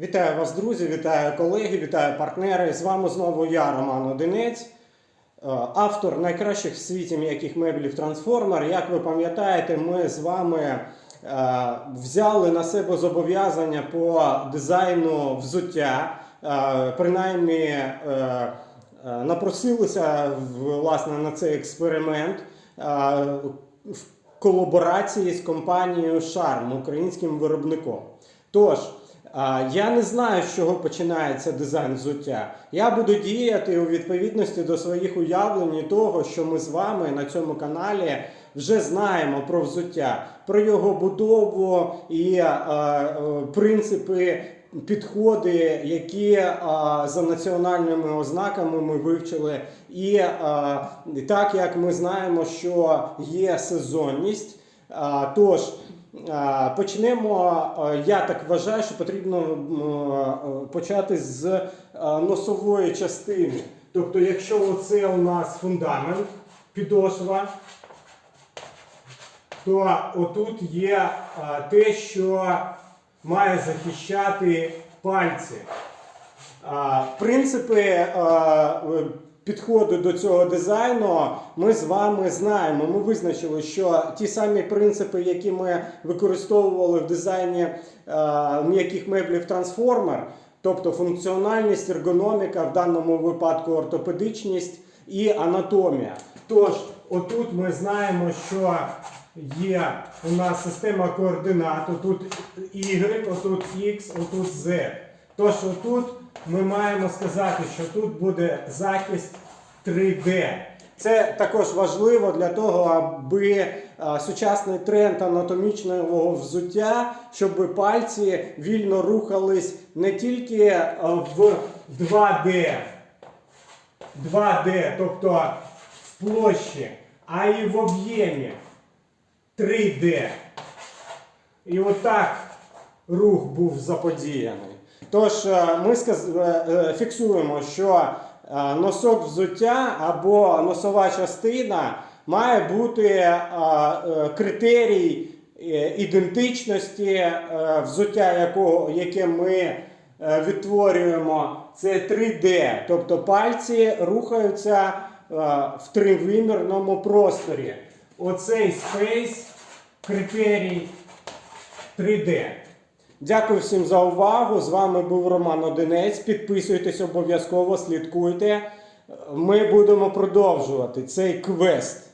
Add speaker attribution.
Speaker 1: Вітаю вас, друзі, вітаю колеги, вітаю партнери. З вами знову я, Роман Одинець, е, автор найкращих в світі м'яких меблів Трансформер. Як ви пам'ятаєте, ми з вами е, взяли на себе зобов'язання по дизайну взуття. Е, Принаймні напросилися власне на цей експеримент в колаборації з компанією Charm, українським виробником. Тож, Я не знаю, з чого починається дизайн взуття. Я буду діяти у відповідності до своїх уявлень і того, що ми з вами на цьому каналі вже знаємо про взуття, про його будову і е, е, принципи, підходи, які е, за національними ознаками ми вивчили. І е, так як ми знаємо, що є сезонність. А, Тож а, почнемо. Я так вважаю, що потрібно почати з носової частини. Тобто, якщо оце у нас фундамент, підошва, то отут є те, що має захищати пальці. Принципи підходу до цього дизайну ми з вами знаємо. Ми визначили, що ті самі принципи, які ми використовували в дизайні а, м'яких меблів Transformer, тобто функціональність, ергономіка, в даному випадку ортопедичність і анатомія. Тож, отут ми знаємо, що є у нас система координат, отут Y, отут X, отут Z. Тож отут ми маємо сказати, що тут буде захист 3D. Це також важливо для того, аби сучасний тренд анатомічного взуття, щоб пальці вільно рухались не тільки в 2D, 2D, тобто в площі, а і в об'ємі 3D. І отак рух був заподіяний. Тож е, ми е, е, фіксуємо, що носок взуття або носова частина має бути критерій ідентичності взуття, якого, яке ми відтворюємо. Це 3D, тобто пальці рухаються в тривимірному просторі. Оцей спейс критерій 3D. Дякую всім за увагу. З вами був Роман Одинець. Підписуйтесь обов'язково, слідкуйте. Ми будемо продовжувати цей квест.